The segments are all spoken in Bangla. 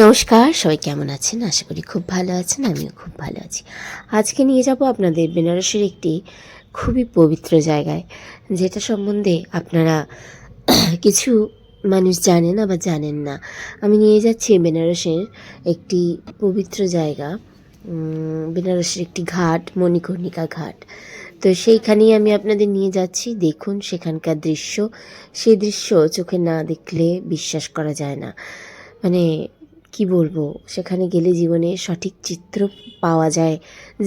নমস্কার, সবাই কেমন আছেন? আশা করি খুব ভালো আছেন, আমিও খুব ভালো আছি। আজকে নিয়ে যাব আপনাদের বেনারসের একটি খুবই পবিত্র জায়গায়, যেটা সম্বন্ধে আপনারা কিছু মানুষ জানেন আবার জানেন না। আমি নিয়ে যাচ্ছি বেনারসের একটি পবিত্র জায়গা বেনারসের একটি ঘাট, মণিকর্ণিকা ঘাট। তো সেইখানেই আমি আপনাদের নিয়ে যাচ্ছি। দেখুন সেখানকার দৃশ্য। সেই দৃশ্য চোখে না দেখলে বিশ্বাস করা যায় না। মানে কি বলব? সেখানে গেলে জীবনে সঠিক চিত্র পাওয়া যায়।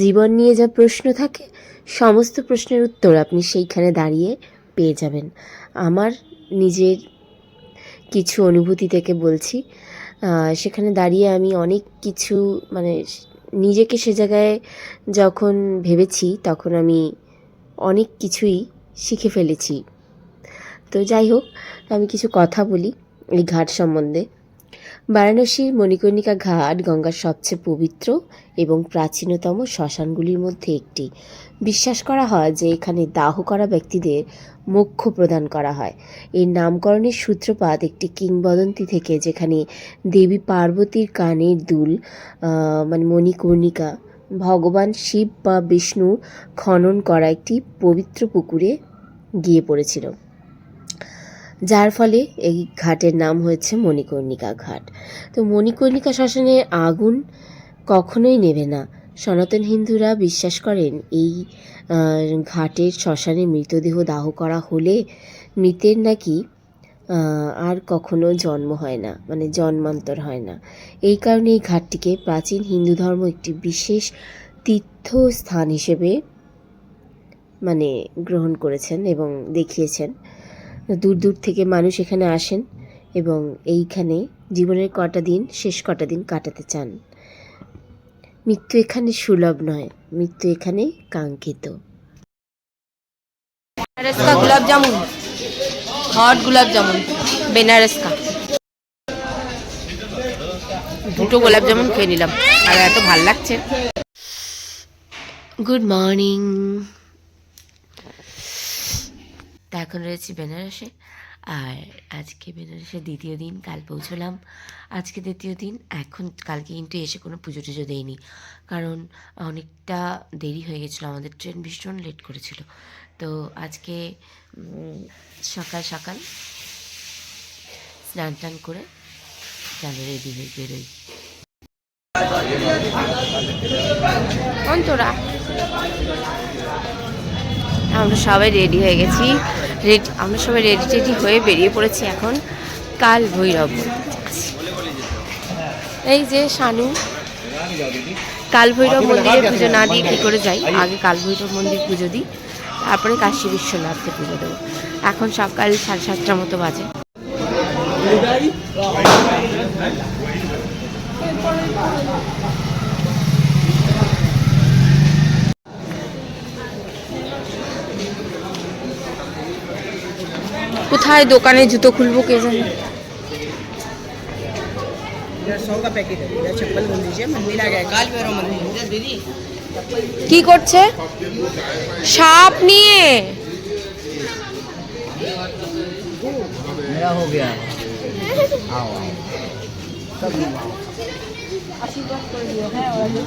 জীবন নিয়ে যা প্রশ্ন থাকে, সমস্ত প্রশ্নের উত্তর আপনি সেইখানে দাঁড়িয়ে পেয়ে যাবেন। আমার নিজের কিছু অনুভূতি থেকে বলছি সেখানে দাঁড়িয়ে আমি অনেক কিছু মানে নিজেকে সে জায়গায় যখন ভেবেছি, তখন আমি অনেক কিছুই শিখে ফেলেছি। তো যাই হোক, আমি কিছু কথা বলি এই ঘাট সম্বন্ধে। বারাণসীর মণিকর্ণিকা ঘাট গঙ্গার সবচেয়ে পবিত্র এবং প্রাচীনতম শ্মশানগুলির মধ্যে একটি। বিশ্বাস করা হয় যে এখানে দাহ করা ব্যক্তিদের মোক্ষ প্রদান করা হয়। এর নামকরণের সূত্রপাত একটি কিংবদন্তি থেকে যেখানে দেবী পার্বতীর কানের দুল মানে মণিকর্ণিকা, ভগবান শিব বা বিষ্ণুর খনন করা একটি পবিত্র পুকুরে গিয়ে পড়েছিল। যার ফলে এই ঘাটের নাম হয়েছে মণিকর্ণিকা ঘাট। তো মণিকর্ণিকা শ্মশানে আগুন কখনোই নেবে না। সনাতন হিন্দুরা বিশ্বাস করেন এই ঘাটের শ্মশানে মৃতদেহ দাহ করা হলে মৃতের নাকি আর কখনো জন্ম হয় না মানে জন্মান্তর হয় না। এই কারণে এই ঘাটটিকে প্রাচীন হিন্দু ধর্ম একটি বিশেষ তীর্থস্থান হিসেবে মানে গ্রহণ করেছেন এবং দেখিয়েছেন। দূর দূর থেকে মানুষ এখানে আসেন এবং এইখানে জীবনের কটা দিন শেষ কটা দিন কাটাতে চান মৃত্যু এখানে সুলভ নয় মৃত্যু এখানে কাঙ্ক্ষিত बेनारस का गुलाब जामुन हॉट गुलाब जामुन বেনারস কা দুটো গোলাপ জামুন খেয়ে নিলাম আর এত ভাল লাগছে গুড মর্নিং তা এখন রয়েছি বেনারসে। আর আজকে বেনারসে দ্বিতীয় দিন, কাল পৌঁছলাম। আজকে দ্বিতীয় দিন, এখন কালকে কিন্তু এসে কোনো পুজো টুজো দেয়নি কারণ অনেকটা দেরি হয়ে গেছিল, আমাদের ট্রেন ভীষণ লেট করেছিল। তো আজকে সকাল সকাল স্নান টান করে তাহলে রেডি হয়ে বেরোই। অন্তরা। আমরা সবাই রেডি হয়ে গেছি। রেডি আমরা সবাই রেডি টেডি হয়ে বেরিয়ে পড়েছি এখন কাল ভৈরব। এই যে শানু, কাল ভৈরব মন্দিরে পুজো না দিয়ে কী করে যাই? আগে কাল ভৈরব মন্দির পুজো দিই, তারপরে কাশী বিশ্বনাথকে পুজো দেবো। এখন সকাল সাড়ে সাতটার মতো বাজে। কোথায় দোকানে জুতো খুলবো কে জানে इधर सौ का पैकेट है इधर चप्पल बोल दीजिए হ্যাঁ ওরা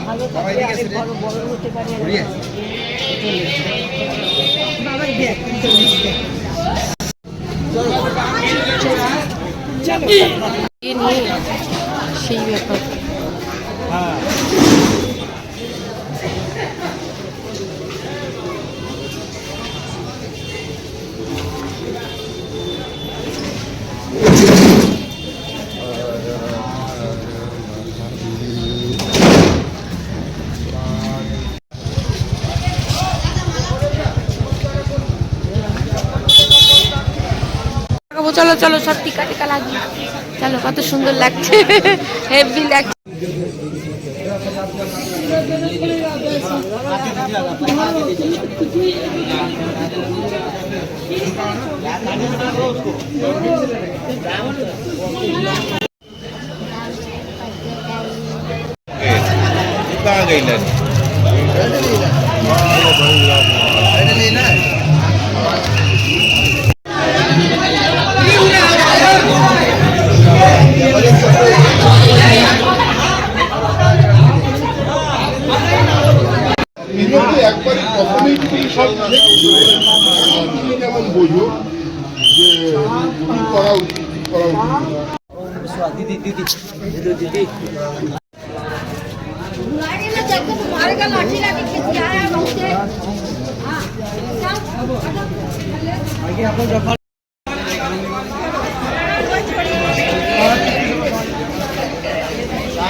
ভালো থাকবে বড় বড় হতে পারে সেই ব্যাপার। হ্যাঁ। চলো চলো সব টিকা টিকা লাগিয়ে চলো কত সুন্দর লাগছে হেভি লাগছে कहाँ गई लड़ी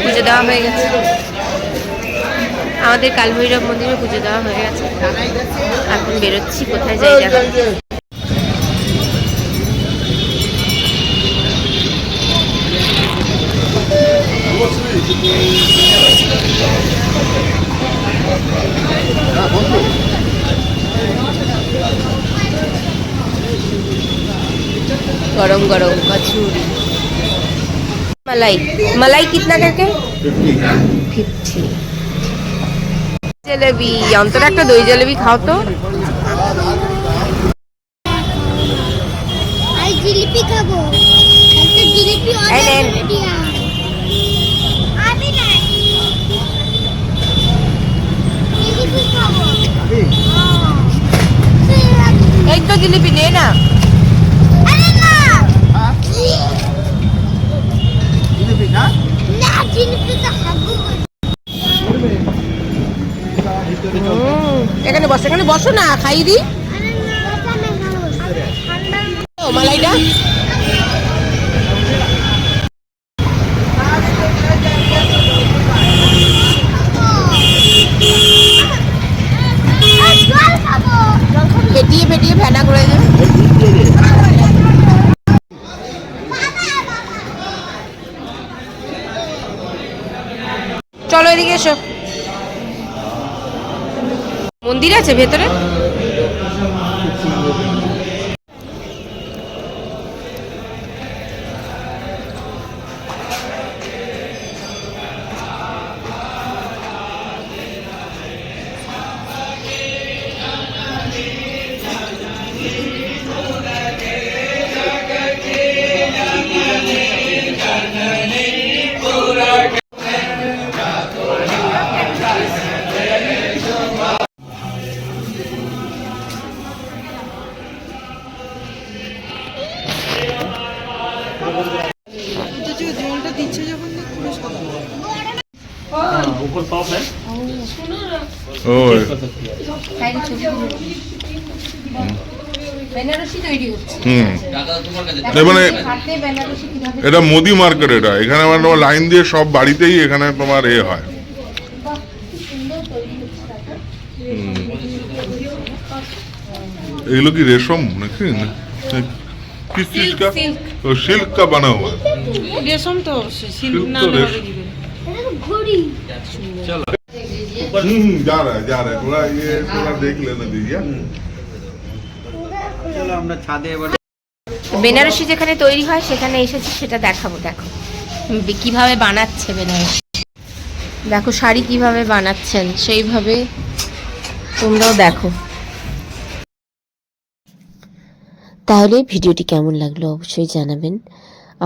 পুজো দেওয়া হয়ে গেছে। আমাদের কালভৈরব মন্দিরে পুজো দেওয়া হয়ে গেছে। এখন বেরোচ্ছি, কোথায় যাই गरम गरम कचौरी मलाई मलाई कितना करके ফিফটি জলেবি অন্তর একটা দই জলেবি খাও তো আর জিলিপি খাবো একটা জিলিপি বসো না? খাইয়ে দি। মালাইটা ফেটিয়ে ফেটিয়ে করে চলো এদিকে এসো। মন্দির আছে ভেতরে? মানে হাতে বেনারসি কিভাবে এটা মোদি মার্কেট এটা এখানে মানে তোমার লাইন দিয়ে সব বাড়িতেই এখানে তোমার এ হয় হুম। এগুলো কি রেশম নাকি না- किस चीज का तो सिल्क का बना हुआ है रेशम तो सिल्क तो रेशम এটা তো ঘড়ি हम्म, जा रहा है जा रहा है थोड़ा ये थोड़ा देख लेना दीजिए চলো আমরা ছাদে এবার বেনারসি যেখানে তৈরি হয় সেখানে এসেছি সেটা দেখাবো দেখো বি- কিভাবে বানাচ্ছে বেনারসি দেখো শাড়ি কিভাবে বানাচ্ছেন সেইভাবে তোমরাও দেখো তাহলে ভিডিওটি কেমন লাগলো অবশ্যই জানাবেন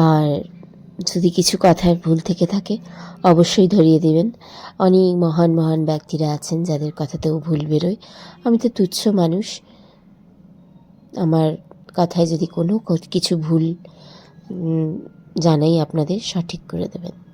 আর যদি কিছু কথার ভুল থেকে থাকে, অবশ্যই ধরিয়ে দেবেন। অনেক মহান মহান ব্যক্তিরা আছেন যাদের কথাতেও ভুল বেরোয়। আমি তো তুচ্ছ মানুষ। আমার কথায় যদি কোনো কিছু ভুল জানাই আপনাদের, সঠিক করে দেবেন।